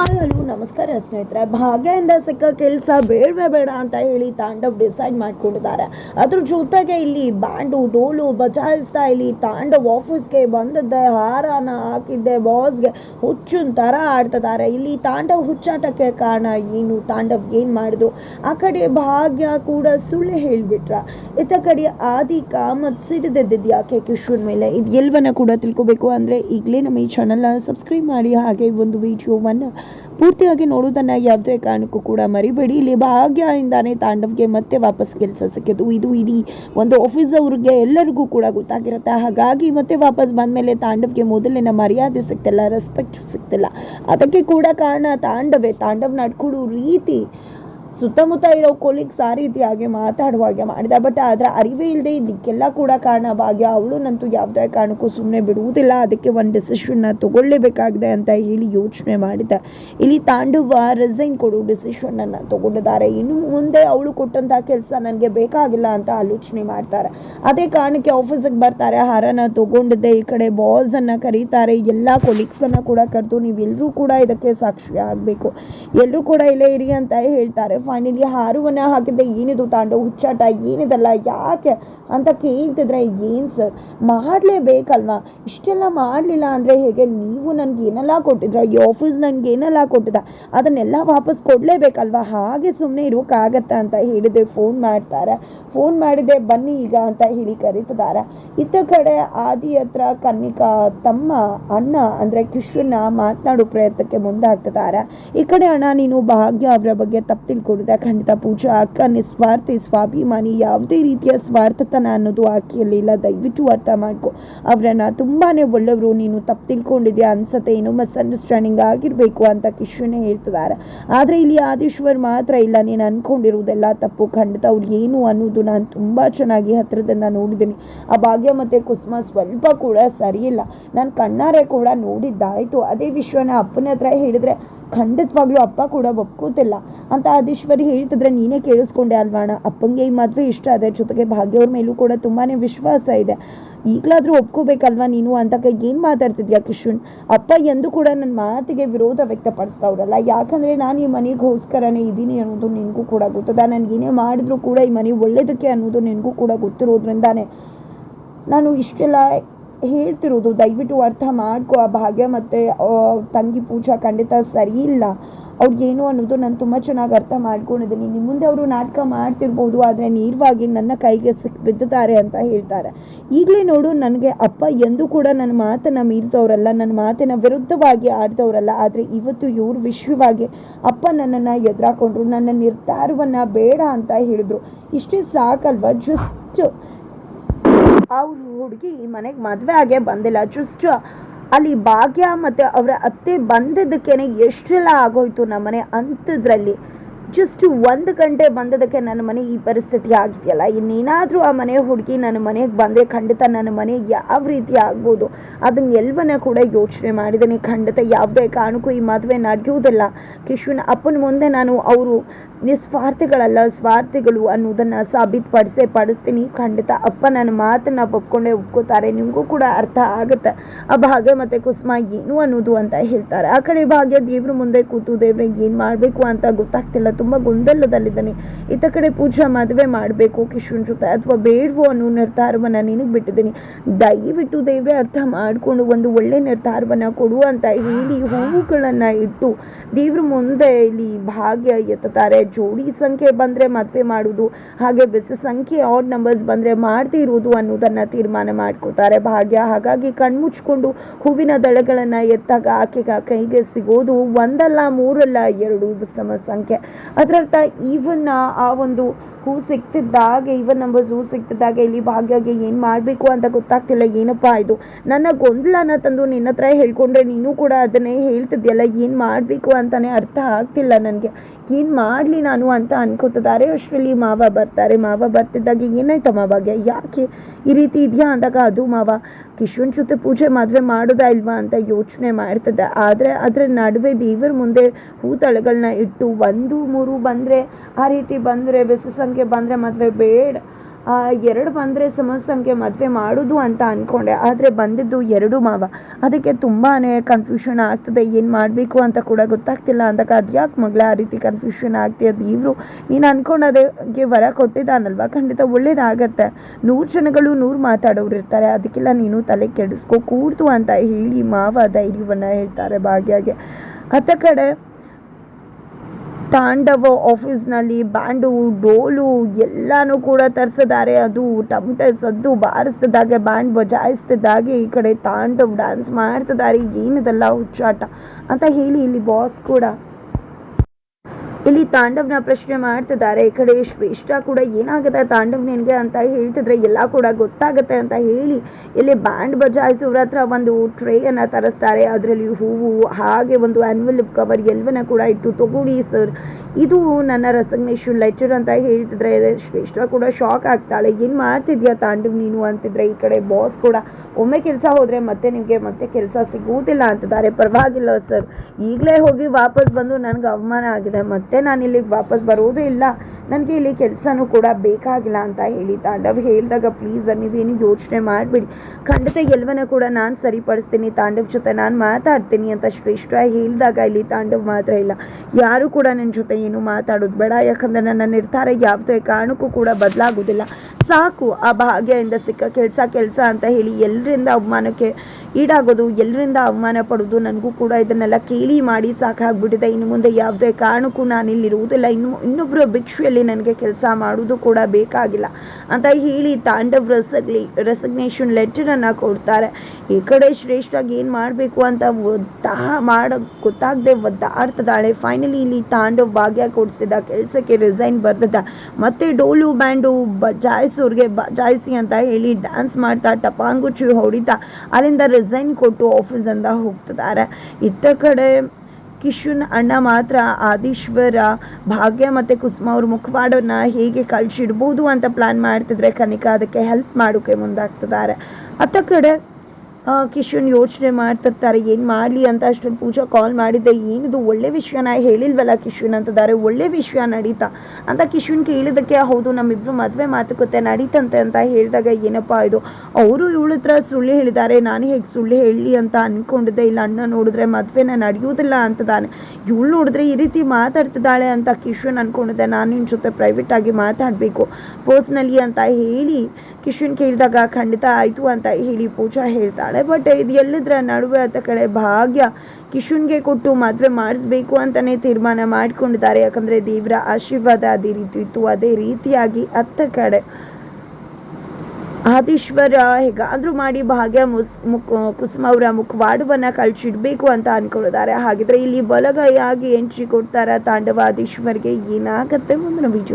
Hello ನಮಸ್ಕಾರ ಸ್ನೇಹಿತರೆ. ಭಾಗ್ಯದಿಂದ ಸಿಕ್ಕ ಕೆಲಸ ಬೇಡವೇ ಬೇಡ ಅಂತ ಹೇಳಿ ತಾಂಡವ್ ಡಿಸೈಡ್ ಮಾಡ್ಕೊಂಡಿದ್ದಾರೆ. ಅದ್ರ ಜೊತೆಗೆ ಇಲ್ಲಿ ಬ್ಯಾಂಡು ಡೋಲು ಬಜಾಯಿಸ್ತಾ ಇಲ್ಲಿ ತಾಂಡವ್ ಆಫೀಸ್ಗೆ ಬಂದದ್ದೆ. ಹಾರನ ಹಾಕಿದ್ದೆ. ಬಾಸ್ಗೆ ಹುಚ್ಚಿನ ಥರ ಆಡ್ತಿದ್ದಾರೆ. ಇಲ್ಲಿ ತಾಂಡವ್ ಹುಚ್ಚಾಟಕ್ಕೆ ಕಾರಣ ಏನು? ತಾಂಡವ್ ಏನು ಮಾಡಿದ್ರು? ಆ ಕಡೆ ಭಾಗ್ಯ ಕೂಡ ಸುಳ್ಳು ಹೇಳಿಬಿಟ್ರ. ಇತ್ತ ಕಡೆ ಆದಿ ಕಾಮತ್ ಸಿಡಿದಿದ್ದು ಯಾಕೆ ಕಿಶೋರ್ ಮೇಲೆ? ಇದು ಎಲ್ಲವನ್ನ ಕೂಡ ತಿಳ್ಕೊಬೇಕು. ಅಂದರೆ ಈಗಲೇ ನಮ್ಮ ಈ ಚಾನಲ್ನ ಸಬ್ಸ್ಕ್ರೈಬ್ ಮಾಡಿ. ಹಾಗೆ ಒಂದು ವಿಡಿಯೋವನ್ನು ಪೂರ್ತಿಯಾಗಿ ನೋಡೋದನ್ನ ಯಾವುದೇ ಕಾರಣಕ್ಕೂ ಕೂಡ ಮರಿಬೇಡಿ. ಇಲ್ಲಿ ಭಾಗ್ಯದಿಂದಾನೇ ತಾಂಡವ್ಗೆ ಮತ್ತೆ ವಾಪಸ್ ಕೆಲಸ ಸಿಕ್ಕಿದ್ದು. ಇದು ಇಡೀ ಒಂದು ಆಫೀಸ್ ಅವ್ರಿಗೆ ಎಲ್ಲರಿಗೂ ಕೂಡ ಗೊತ್ತಾಗಿರುತ್ತೆ. ಹಾಗಾಗಿ ಮತ್ತೆ ವಾಪಸ್ ಬಂದಮೇಲೆ ತಾಂಡವ್ಗೆ ಮೊದಲಿನ ಮರ್ಯಾದೆ ಸಿಗ್ತಿಲ್ಲ ರೆಸ್ಪೆಕ್ಟ್ ಸಿಗ್ತಿಲ್ಲ ಅದಕ್ಕೆ ಕೂಡ ಕಾರಣ ತಾಂಡವೇ. ತಾಂಡವ್ ನಡ್ಕೊಳ್ಳೋ ರೀತಿ ಸುತ್ತಮುತ್ತ ಇರೋ ಕೊಲೀಗ್ಸ್ ಆ ರೀತಿಯಾಗಿ ಮಾತಾಡುವ ಹಾಗೆ ಮಾಡಿದ. ಬಟ್ ಅದರ ಅರಿವೇ ಇಲ್ಲದೆ ಇದಕ್ಕೆಲ್ಲ ಕೂಡ ಕಾರಣ ಭಾಗ್ಯ ಅವಳು ನಂತೂ ಯಾವುದೇ ಕಾರಣಕ್ಕೂ ಸುಮ್ಮನೆ ಬಿಡುವುದಿಲ್ಲ. ಅದಕ್ಕೆ ಒಂದು ಡಿಸಿಷನ್ನ ತಗೊಳ್ಳೇಬೇಕಾಗಿದೆ ಅಂತ ಹೇಳಿ ಯೋಚನೆ ಮಾಡಿದ್ದೆ ಇಲ್ಲಿ ತಾಂಡವ ರಿಸೈನ್ ಕೊಡು ಡಿಸಿಷನನ್ನು ತಗೊಂಡಿದ್ದಾರೆ. ಇನ್ನು ಮುಂದೆ ಅವಳು ಕೊಟ್ಟಂಥ ಕೆಲಸ ನನಗೆ ಬೇಕಾಗಿಲ್ಲ ಅಂತ ಆಲೋಚನೆ ಮಾಡ್ತಾರೆ. ಅದೇ ಕಾರಣಕ್ಕೆ ಆಫೀಸಿಗೆ ಬರ್ತಾರೆ. ಹಾರನ ತಗೊಂಡಿದ್ದೆ. ಈ ಕಡೆ ಬಾಸನ್ನು ಕರೀತಾರೆ. ಎಲ್ಲ ಕೊಲೀಗ್ಸನ್ನು ಕೂಡ ಕರೆದು ನೀವೆಲ್ಲರೂ ಕೂಡ ಇದಕ್ಕೆ ಸಾಕ್ಷಿ ಆಗಬೇಕು. ಎಲ್ಲರೂ ಕೂಡ ಇಲ್ಲೇ ಇರಿ ಅಂತ ಹೇಳ್ತಾರೆ. ಫೈನಲಿ ಹಾರುವನ್ನು ಹಾಕಿದ್ದೆ. ಏನಿದು ತಾಂಡು, ಹುಚ್ಚಾಟ, ಏನಿದಲ್ಲ, ಯಾಕೆ ಅಂತ ಕೇಳ್ತಿದ್ರೆ, ಏನು ಸರ್ ಮಾಡಲೇಬೇಕಲ್ವಾ? ಇಷ್ಟೆಲ್ಲ ಮಾಡಲಿಲ್ಲ ಅಂದರೆ ಹೇಗೆ? ನೀವು ನನಗೆ ಏನೆಲ್ಲ ಕೊಟ್ಟಿದ್ರ? ಈ ಆಫೀಸ್ ನನಗೆ ಏನೆಲ್ಲ ಕೊಟ್ಟಿದ್ದ? ಅದನ್ನೆಲ್ಲ ವಾಪಸ್ ಕೊಡಲೇಬೇಕಲ್ವಾ? ಹಾಗೆ ಸುಮ್ಮನೆ ಇರೋಕ್ಕಾಗತ್ತಾ ಅಂತ ಹೇಳಿದೆ. ಫೋನ್ ಮಾಡ್ತಾರೆ? ಫೋನ್ ಮಾಡಿದೆ, ಬನ್ನಿ ಈಗ ಅಂತ ಹೇಳಿ ಕರೀತಿದ್ದಾರೆ ಇತ್ತ ಕಡೆ ಆದಿ ಹತ್ರ ಕನ್ನಿಕಾ, ತಮ್ಮ ಅಣ್ಣ ಅಂದರೆ ಕಿಶನ್ನ ಮಾತನಾಡೋ ಪ್ರಯತ್ನಕ್ಕೆ ಮುಂದಾಗ್ತಿದ್ದಾರೆ ಈ ಕಡೆ ಅಣ್ಣ, ನೀನು ಭಾಗ್ಯ ಅವರ ಬಗ್ಗೆ ತಪ್ಪು ತಿಳ್ಕೊಂಡಿದ್ದೆ ಖಂಡಿತ ಪೂಜಾ ಅಕ್ಕ ನಿಸ್ವಾರ್ಥಿ ಸ್ವಾಭಿಮಾನಿ ಯಾವುದೇ ರೀತಿಯ ಸ್ವಾರ್ಥತನ ಅನ್ನೋದು ಆಕೆಯಲ್ಲಿಲ್ಲ ದಯವಿಟ್ಟು ಅರ್ಥ ಮಾಡ್ಕೊ. ಅವರನ್ನ ತುಂಬಾನೇ ಒಳ್ಳೆಯವರು, ನೀನು ತಪ್ಪು ತಿಳ್ಕೊಂಡಿದ್ಯಾ ಅನ್ಸತ್ತೆ, ಏನೋ ಮಿಸ್ಅಂಡರ್ಸ್ಟ್ಯಾಂಡಿಂಗ್ ಆಗಿರಬೇಕು ಅಂತ ಕಿಶನ್ ಹೇಳ್ತಿದ್ದಾರೆ. ಆದರೆ ಇಲ್ಲಿ ಆದೀಶ್ವರ್ ಮಾತ್ರ ಇಲ್ಲ, ನೀನು ಅನ್ಕೊಂಡಿರುವುದೆಲ್ಲ ತಪ್ಪು. ಖಂಡಿತ ಅವ್ರು ಏನು ಅನ್ನೋದು ನಾನು ತುಂಬ ಚೆನ್ನಾಗಿ ಹತ್ತಿರದಿಂದ ನೋಡಿದ್ದೀನಿ. ಆ ಭಾಗ್ಯ ಮತ್ತು ಕುಸುಮ ಸ್ವಲ್ಪ ಕೂಡ ಸರಿಯಿಲ್ಲ ನಾನು ಕಣ್ಣಾರೆ ಕೂಡ ನೋಡಿದ್ದಾಯಿತು. ಅದೇ ವಿಷಯನ ಅಪ್ಪನ ಹತ್ರ ಹೇಳಿದ್ರೆ ಖಂಡಿತವಾಗ್ಲೂ ಅಪ್ಪ ಕೂಡ ಒಪ್ಕೋತಿಲ್ಲ. ಅಂತ ಆದೀಶ್ವರಿ ಹೇಳ್ತಿದ್ರೆ ನೀನೇ ಕೇಳಿಸ್ಕೊಂಡೆ ಅಲ್ವಾಣ? ಅಪ್ಪಂಗೆ ಈ ಮದುವೆ ಇಷ್ಟ ಅದರ ಜೊತೆಗೆ ಭಾಗ್ಯವ್ರ ಮೇಲೂ ಕೂಡ ತುಂಬಾ ವಿಶ್ವಾಸ ಇದೆ. ಈಗಲಾದರೂ ಒಪ್ಕೋಬೇಕಲ್ವಾ ನೀನು? ಅಂತ ಏನು ಮಾತಾಡ್ತಿದ್ಯಾ ಕಿಶುನ್? ಅಪ್ಪ ಎಂದು ಕೂಡ ನನ್ನ ಮಾತಿಗೆ ವಿರೋಧ ವ್ಯಕ್ತಪಡಿಸ್ತಾವ್ರಲ್ಲ, ಯಾಕಂದರೆ ನಾನು ಈ ಮನೆಗೋಸ್ಕರನೇ ಇದ್ದೀನಿ ಅನ್ನೋದು ನಿನಗೂ ಕೂಡ ಗೊತ್ತದ. ನಾನು ಏನೇ ಮಾಡಿದ್ರು ಕೂಡ ಈ ಮನೆ ಒಳ್ಳೇದಕ್ಕೆ ಅನ್ನೋದು ನಿನಗೂ ಕೂಡ ಗೊತ್ತಿರೋದ್ರಿಂದಾನೇ ನಾನು ಇಷ್ಟೆಲ್ಲ ಹೇಳ್ತಿರೋದು, ದಯವಿಟ್ಟು ಅರ್ಥ ಮಾಡ್ಕೊ, ಆ ಭಾಗ್ಯ ಮತ್ತು ತಂಗಿ ಪೂಜಾ ಖಂಡಿತ ಸರಿ ಇಲ್ಲ. ಅವ್ರಿಗೇನು ಅನ್ನೋದು ನಾನು ತುಂಬ ಚೆನ್ನಾಗಿ ಅರ್ಥ ಮಾಡ್ಕೊಂಡಿದ್ದೀನಿ. ನಿಮ್ಮ ಮುಂದೆ ಅವರು ನಾಟಕ ಮಾಡ್ತಿರ್ಬೋದು, ಆದರೆ ನೇರವಾಗಿ ನನ್ನ ಕೈಗೆ ಸಿಕ್, ಬಿದ್ದಿದ್ದಾರೆ ಅಂತ ಹೇಳ್ತಾರೆ. ಈಗಲೇ ನೋಡು, ನನಗೆ ಅಪ್ಪ ಎಂದೂ ಕೂಡ ನನ್ನ ಮಾತನ್ನು ಮೀರಿದವರಲ್ಲ ನನ್ನ ಮಾತಿನ ವಿರುದ್ಧವಾಗಿ ಆಡ್ದವರಲ್ಲ, ಆದರೆ ಇವತ್ತು ಇವ್ರ ವಿಶ್ವವಾಗಿ ಅಪ್ಪ ನನ್ನನ್ನು ಎದುರಾಕೊಂಡ್ರು, ನನ್ನ ನಿರ್ಧಾರವನ್ನು ಬೇಡ ಅಂತ ಹೇಳಿದರು. ಇಷ್ಟೇ ಸಾಕಲ್ವ? ಜಸ್ಟ್ ಅವ್ರ ಹುಡುಗಿ ಮನೆಗೆ ಮದುವೆ ಆಗೇ ಬಂದಿಲ್ಲ. ಜಸ್ಟ್ ಅಲ್ಲಿ ಭಾಗ್ಯ ಮತ್ತು ಅವರ ಅತ್ತೆ ಬಂದಿದ್ದಕ್ಕೇನೆ ಎಷ್ಟೆಲ್ಲ ಆಗೋಯ್ತು ನಮ್ಮನೆ ಅಂಥದ್ರಲ್ಲಿ. ಜಸ್ಟ್ ಒಂದು ಗಂಟೆ ಬಂದದಕ್ಕೆ ನನ್ನ ಮನೆ ಈ ಪರಿಸ್ಥಿತಿ ಆಗಿದೆಯಲ್ಲ? ಇನ್ನೇನಾದರೂ ಆ ಮನೆ ಹುಡುಗಿ ನನ್ನ ಮನೆಗೆ ಬಂದರೆ ಖಂಡಿತ ನನ್ನ ಮನೆ ಯಾವ ರೀತಿ ಆಗ್ಬೋದು? ಅದನ್ನ ಎಲ್ಲವನ್ನ ಕೂಡ ಯೋಚನೆ ಮಾಡಿದ್ದೀನಿ. ಖಂಡಿತ ಯಾವುದೇ ಕಾರಣಕ್ಕೂ ಈ ಮದುವೆ ನಡೆಯುವುದಿಲ್ಲ. ಕಿಶ್ವಿನ ಅಪ್ಪನ ಮುಂದೆ ನಾನು ಅವರು ನಿಸ್ವಾರ್ಥಿಗಳಲ್ಲ, ಸ್ವಾರ್ಥಿಗಳು ಅನ್ನೋದನ್ನು ಸಾಬೀತುಪಡಿಸೇ ಪಡಿಸ್ತೀನಿ. ಖಂಡಿತ ಅಪ್ಪ ನನ್ನ ಮಾತನ್ನು ಒಪ್ಕೊಂಡೇ ಒಪ್ಕೋತಾರೆ. ನಿಮಗೂ ಕೂಡ ಅರ್ಥ ಆಗುತ್ತೆ. ಆ ಭಾಗ್ಯ ಮತ್ತು ಕುಸುಮ ಏನು ಅನ್ನೋದು ಅಂತ ಹೇಳ್ತಾರೆ. ಆ ಕಡೆ ಭಾಗ್ಯ ದೇವ್ರ ಮುಂದೆ ಕೂತು ದೇವ್ರಿಗೆ ಏನು ಮಾಡಬೇಕು ಅಂತ ಗೊತ್ತಾಗ್ತಿಲ್ಲ ತುಂಬ ಗೊಂದಲದಲ್ಲಿದ್ದಾನೆ. ಇತ್ತ ಕಡೆ ಪೂಜಾ ಮದುವೆ ಮಾಡಬೇಕು ಕಿಶುನ್ ಜೊತೆ ಅಥವಾ ಬೇಡವೋ ಅನ್ನೋ ನಿರ್ಧಾರವನ್ನು ನಿನಗೆ ಬಿಟ್ಟಿದ್ದೀನಿ. ದಯವಿಟ್ಟು ದೇವ್ರೆ ಅರ್ಥ ಮಾಡಿಕೊಂಡು ಒಂದು ಒಳ್ಳೆ ನಿರ್ಧಾರವನ್ನು ಕೊಡು ಅಂತ ಹೇಳಿ ಹೂವುಗಳನ್ನು ಇಟ್ಟು ದೇವ್ರ ಮುಂದೆ ಇಲ್ಲಿ ಭಾಗ್ಯ ಎತ್ತುತ್ತಾರೆ. ಜೋಡಿ ಸಂಖ್ಯೆ ಬಂದರೆ ಮದುವೆ ಮಾಡುವುದು ಹಾಗೆ ಬೆಸ ಸಂಖ್ಯೆ ಆಡ್ ನಂಬರ್ಸ್ ಬಂದರೆ ಮಾಡದೇ ಇರೋದು ಅನ್ನೋದನ್ನು ತೀರ್ಮಾನ ಮಾಡ್ಕೋತಾರೆ. ಭಾಗ್ಯ ಹಾಗಾಗಿ ಕಣ್ಮುಚ್ಕೊಂಡು ಹೂವಿನ ದಳಗಳನ್ನು ಎತ್ತಾಗ ಆಕೆಗೆ ಕೈಗೆ ಸಿಗೋದು ಒಂದಲ್ಲ ಮೂರಲ್ಲ ಎರಡು ಸಮ ಸಂಖ್ಯೆ. ಅದರರ್ಥ ಈವನ್ ಆ ಒಂದು ಹೂ ಸಿಗ್ತಿದ್ದಾಗ ಇವನ್ ನಂಬರ್ಸ್ ಹೂ ಸಿಗ್ತಿದ್ದಾಗ, ಇಲ್ಲಿ ಭಾಗ್ಯಗೆ ಏನು ಮಾಡಬೇಕು ಅಂತ ಗೊತ್ತಾಗ್ತಿಲ್ಲ, ಏನಪ್ಪ ಇದು? ನನ್ನ ಗೊಂದಲನ ತಂದು ನಿನ್ನ ಹತ್ರ ಹೇಳ್ಕೊಂಡ್ರೆ ನೀನು ಕೂಡ ಅದನ್ನೇ ಹೇಳ್ತಿದ್ಯಲ್ಲ, ಏನು ಮಾಡಬೇಕು ಅಂತಲೇ ಅರ್ಥ ಆಗ್ತಿಲ್ಲ ನನಗೆ. ಏನು ಮಾಡಲಿ ನಾನು ಅಂತ ಅನ್ಕೋತಿದ್ದಾರೆ ಅಷ್ಟರಲ್ಲಿ ಮಾವ ಬರ್ತಾರೆ. ಮಾವ ಬರ್ತಿದ್ದಾಗ ಏನಾಯ್ತಮ್ಮ ಭಾಗ್ಯ? ಯಾಕೆ ಈ ರೀತಿ ಇದೆಯಾ ಅಂದಾಗ? ಅದು ಮಾವ, ಕಿಶನ್ ಜೊತೆ ಪೂಜೆ ಮದುವೆ ಮಾಡೋದಾ ಇಲ್ವಾ ಅಂತ ಯೋಚನೆ ಮಾಡ್ತಿದ್ದೆ. ಆದರೆ ಅದರ ನಡುವೆ ದೇವರ ಮುಂದೆ ಹೂತಳಗಳನ್ನ ಇಟ್ಟು ಒಂದು ಮೂರು ಬಂದರೆ ಆ ರೀತಿ ಬಂದರೆ, ಬೆಸ ಸಂಖ್ಯೆ ಬಂದರೆ ಮದುವೆ ಬೇಡ. ಎರಡು ಬಂದರೆ ಸಮಸಂಖ್ಯೆ ಮದುವೆ ಮಾಡೋದು ಅಂತ ಅಂದ್ಕೊಂಡೆ ಆದರೆ ಬಂದಿದ್ದು ಎರಡು ಮಾವ. ಅದಕ್ಕೆ ತುಂಬಾ ಕನ್ಫ್ಯೂಷನ್ ಆಗ್ತದೆ. ಏನು ಮಾಡಬೇಕು ಅಂತ ಕೂಡ ಗೊತ್ತಾಗ್ತಿಲ್ಲ ಅಂದಾಗ ಅದ್ಯಾಕೆ ಮಗಳೇ ಆ ರೀತಿ ಕನ್ಫ್ಯೂಷನ್ ಆಗ್ತೀಯ ಇವರು ನೀನು ಅನ್ಕೊಂಡೋದಕ್ಕೆ ವರ ಕೊಟ್ಟಿದ್ದಾನಲ್ವ? ಖಂಡಿತ ಒಳ್ಳೇದಾಗತ್ತೆ. ನೂರು ಜನಗಳು ನೂರು ಮಾತಾಡೋರು ಇರ್ತಾರೆ. ಅದಕ್ಕೆಲ್ಲ ನೀನು ತಲೆ ಕೆಡಿಸ್ಕೋ, ಕೂಡ್ತು ಅಂತ ಹೇಳಿ ಮಾವ ಧೈರ್ಯವನ್ನು ಹೇಳ್ತಾರೆ ಭಾಗ್ಯಗೆ. ಅತ್ತ ಕಡೆ ತಾಂಡವ ಆಫೀಸ್ನಲ್ಲಿ ಬ್ಯಾಂಡು, ಡೋಲು ಎಲ್ಲನೂ ಕೂಡ ತರಿಸಿದ್ದಾರೆ. ಅದು ಟಮಟೆ ಸದ್ದು ಬಾರಿಸ್ತಿದ್ದಾಗೆ, ಬ್ಯಾಂಡ್ ಬಜಾಯಿಸ್ತಿದ್ದಾಗೆ, ಈ ಕಡೆ ತಾಂಡವ್ ಡ್ಯಾನ್ಸ್ ಮಾಡ್ತಿದ್ದಾರೆ. ಏನಿದೆಲ್ಲ ಹುಚ್ಚಾಟ ಅಂತ ಹೇಳಿ ಇಲ್ಲಿ ಬಾಸ್ ಕೂಡ ಇಲ್ಲಿ ತಾಂಡವ್ನ ಪ್ರಶ್ನೆ ಮಾಡ್ತಿದ್ದಾರೆ. ಈ ಕಡೆ ಶ್ರೇಷ್ಠ ಕೂಡ ಏನಾಗುತ್ತೆ ತಾಂಡವ್ ನಿನಗೆ ಅಂತ ಹೇಳ್ತಿದ್ರೆ ಎಲ್ಲ ಕೂಡ ಗೊತ್ತಾಗುತ್ತೆ ಅಂತ ಹೇಳಿ ಇಲ್ಲಿ ಬ್ಯಾಂಡ್ ಬಜಾಯಿಸೋರ ಹತ್ರ ಒಂದು ಟ್ರೇಯನ್ನು ತರಿಸ್ತಾರೆ. ಅದರಲ್ಲಿ ಹೂವು, ಹಾಗೆ ಒಂದು ಆನ್ವಲ್ ಕವರ್ ಎಲ್ಲವನ್ನ ಕೂಡ ಇಟ್ಟು ತಗೊಳ್ಳಿ ಸರ್. ಇದು ನನ್ನ ರೆಸಿಗ್ನೇಷನ್ ಲೆಟರ್ ಅಂತ ಹೇಳ್ತಿದ್ರೆ ಶ್ರೇಷ್ಠ ಕೂಡ ಶಾಕ್ ಆಗ್ತಾಳೆ. ಏನು ಮಾಡ್ತಿದ್ಯಾ ತಾಂಡು ನೀನು ಅಂತಿದ್ರೆ ಈ ಕಡೆ ಬಾಸ್ ಕೂಡ ಒಮ್ಮೆ ಕೆಲಸ ಹೋದರೆ ಮತ್ತೆ ನಿಮಗೆ ಮತ್ತೆ ಕೆಲಸ ಸಿಗುವುದಿಲ್ಲ ಅಂತಿದ್ದಾರೆ. ಪರವಾಗಿಲ್ಲ ಸರ್ ಈಗಲೇ ಹೋಗಿ ವಾಪಸ್ ಬಂದು ನನಗೆ ಅವಮಾನ ಆಗಿದೆ. ಮತ್ತೆ ನಾನು ಇಲ್ಲಿಗೆ ವಾಪಸ್ ಬರುವುದೂ ಇಲ್ಲ. ನನಗೆ ಇಲ್ಲಿ ಕೆಲಸನೂ ಕೂಡ ಬೇಕಾಗಿಲ್ಲ ಅಂತ ಹೇಳಿ ತಾಂಡವ್ ಹೇಳಿದಾಗ, ಪ್ಲೀಸ್ ನೀವೇನು ಯೋಚನೆ ಮಾಡಬೇಡಿ. ಖಂಡಿತ ಎಲ್ಲವನ್ನ ಕೂಡ ನಾನು ಸರಿಪಡಿಸ್ತೀನಿ. ತಾಂಡವ್ ಜೊತೆ ನಾನು ಮಾತಾಡ್ತೀನಿ ಅಂತ ಶ್ರೇಷ್ಠ ಹೇಳಿದಾಗ ಇಲ್ಲಿ ತಾಂಡವ್ ಮಾತ್ರ ಇಲ್ಲ. ಯಾರು ಕೂಡ ನನ್ನ ಜೊತೆ ಏನು ಮಾತಾಡೋದು ಬೇಡ. ಯಾಕಂದರೆ ನನ್ನ ನಿರ್ಧಾರ ಯಾವುದೇ ಕಾರಣಕ್ಕೂ ಕೂಡ ಬದಲಾಗೋದಿಲ್ಲ ಸಾಕು, ಆ ಭಾಗ್ಯದಿಂದ ಸಿಕ್ಕ ಕೆಲಸ ಕೆಲಸ ಅಂತ ಹೇಳಿ ಎಲ್ಲರಿಂದ ಅವಮಾನಕ್ಕೆ ಈಡಾಗೋದು, ಎಲ್ಲರಿಂದ ಅವಮಾನ ಪಡೋದು ನನಗೂ ಕೂಡ ಇದನ್ನೆಲ್ಲ ಕೇಳಿ ಮಾಡಿ ಸಾಕಾಗ್ಬಿಟ್ಟಿದೆ. ಇನ್ನು ಮುಂದೆ ಯಾವುದೇ ಕಾರಣಕ್ಕೂ ನಾನು ಇಲ್ಲಿರುವುದಿಲ್ಲ. ಇನ್ನು ಇನ್ನೊಬ್ಬರ ಭಿಕ್ಷೆಯಲ್ಲಿ ನನಗೆ ಕೆಲಸ ಮಾಡೋದು ಕೂಡ ಬೇಕಾಗಿಲ್ಲ ಅಂತ ಹೇಳಿ ತಾಂಡವ್ ರಸಗ್ಲಿ ರೆಸಿಗ್ನೇಷನ್ ಲೆಟರನ್ನು ಕೊಡ್ತಾರೆ. ಈ ಕಡೆ ಶ್ರೇಷ್ಠವಾಗಿ ಏನು ಮಾಡಬೇಕು ಅಂತ ಒದ್ದಾ ಮಾಡ, ಗೊತ್ತಾಗದೆ ಒದ್ದಾಡ್ತಿದ್ದಾಳೆ ಫೈನಲಿ ಇಲ್ಲಿ ತಾಂಡವ್ ಭಾಗ್ಯ ಕೊಡಿಸಿದ, ಕೆಲಸಕ್ಕೆ ರಿಸೈನ್ ಬರ್ತದ ಮತ್ತೆ ಡೋಲು ಬ್ಯಾಂಡು ಬಜಾಯಿಸೋರಿಗೆ ಬಜಾಯಿಸಿ ಅಂತ ಹೇಳಿ ಡ್ಯಾನ್ಸ್ ಮಾಡ್ತಾ ಟಪಾಂಗುಚಿ ಹೊಡಿತಾ, ಅಲ್ಲಿಂದ ರಿಸೈನ್ ಕೊಟ್ಟು ಆಫೀಸಿಂದ ಹೋಗ್ತಿದ್ದಾರೆ ಇತ್ತ ಕಡೆ ಕಿಶುನ್ ಅಣ್ಣ ಮಾತ್ರ ಆದೀಶ್ವರ, ಭಾಗ್ಯ ಮತ್ತು ಕುಸುಮ ಅವ್ರ ಮುಖವಾಡನ್ನು ಹೇಗೆ ಕಳ್ಸಿಡ್ಬೋದು ಅಂತ ಪ್ಲ್ಯಾನ್ ಮಾಡ್ತಿದ್ರೆ ಕನಿಕಾ ಅದಕ್ಕೆ ಹೆಲ್ಪ್ ಮಾಡೋಕ್ಕೆ ಮುಂದಾಗ್ತಿದ್ದಾರೆ ಅತ್ತ ಕಡೆ ಕಿಶನ್ ಯೋಚನೆ ಮಾಡ್ತಿರ್ತಾರೆ, ಏನು ಮಾಡಲಿ ಅಂತ ಅಷ್ಟೊಂದು ಪೂಜಾ ಕಾಲ್ ಮಾಡಿದ್ದೆ. ಏನಿದು, ಒಳ್ಳೆ ವಿಷಯನ ಹೇಳಿಲ್ವಲ್ಲ ಕಿಶನ್ ಅಂತಿದ್ದಾರೆ ಒಳ್ಳೆ ವಿಷಯ ನಡೀತಾ ಅಂತ ಕಿಶನ್ ಕೇಳಿದ್ದಕ್ಕೆ, ಹೌದು, ನಮ್ಮಿಬ್ರು ಮದುವೆ ಮಾತುಕತೆ ನಡೀತಂತೆ ಅಂತ ಹೇಳಿದಾಗ, ಏನಪ್ಪ ಇದು? ಅವರು ಇವಳ ಹತ್ರ ಸುಳ್ಳು ಹೇಳಿದ್ದಾರೆ, ನಾನು ಹೇಗೆ ಸುಳ್ಳು ಹೇಳಲಿ ಅಂತ ಅಂದ್ಕೊಂಡಿದ್ದೆ ಇಲ್ಲ, ಅಣ್ಣ ನೋಡಿದ್ರೆ ಮದುವೆನ ನಡೆಯೋದಿಲ್ಲ ಅಂತದಾನೆ. ಇವಳು ನೋಡಿದ್ರೆ ಈ ರೀತಿ ಮಾತಾಡ್ತಿದ್ದಾಳೆ ಅಂತ ಕಿಶನ್ ಅನ್ಕೊಂಡಿದ್ದೆ. ನಾನು ನಿನ್ನ ಜೊತೆ ಪ್ರೈವೇಟ್ ಆಗಿ ಮಾತಾಡಬೇಕು ಪರ್ಸ್ನಲಿ ಅಂತ ಹೇಳಿ ಕಿಶನ್ ಕೇಳಿದಾಗ, ಖಂಡಿತ ಆಯಿತು ಅಂತ ಹೇಳಿ ಪೂಜಾ ಹೇಳ್ತಾಳೆ ಬಟ್ ಇದು ಎಲ್ಲಿದ್ರ ನಡುವೆ ಆತ ಕಡೆ ಭಾಗ್ಯ ಕಿಶನ್ಗೆ ಕೊಟ್ಟು ಮದುವೆ ಮಾಡಿಸ್ಬೇಕು ಅಂತಲೇ ತೀರ್ಮಾನ ಮಾಡ್ಕೊಂಡಿದ್ದಾರೆ. ಯಾಕಂದರೆ ದೇವರ ಆಶೀರ್ವಾದ ಅದೇ ರೀತಿ ಇತ್ತು, ಅದೇ ರೀತಿಯಾಗಿ ಅತ್ತ ಕಡೆ. ಆದೀಶ್ವರ ಹೇಗಾದ್ರೂ ಮಾಡಿ ಭಾಗ್ಯ ಮುಸ್ ಮುಖ ಕುಸುಮ ಅವರ ಮುಖವಾಡವನ್ನ ಕಳ್ಸಿಡ್ಬೇಕು ಅಂತ ಅನ್ಕೊಂಡಿದ್ದಾರೆ. ಹಾಗಿದ್ರೆ ಇಲ್ಲಿ ಬಲಗೈಯಾಗಿ ಎಂಟ್ರಿ ಕೊಡ್ತಾರ ತಾಂಡವ ಆದೀಶ್ವರ್ಗೆ ಏನಾಗತ್ತೆ ಮುಂದಿನ ವಿಡಿಯೋ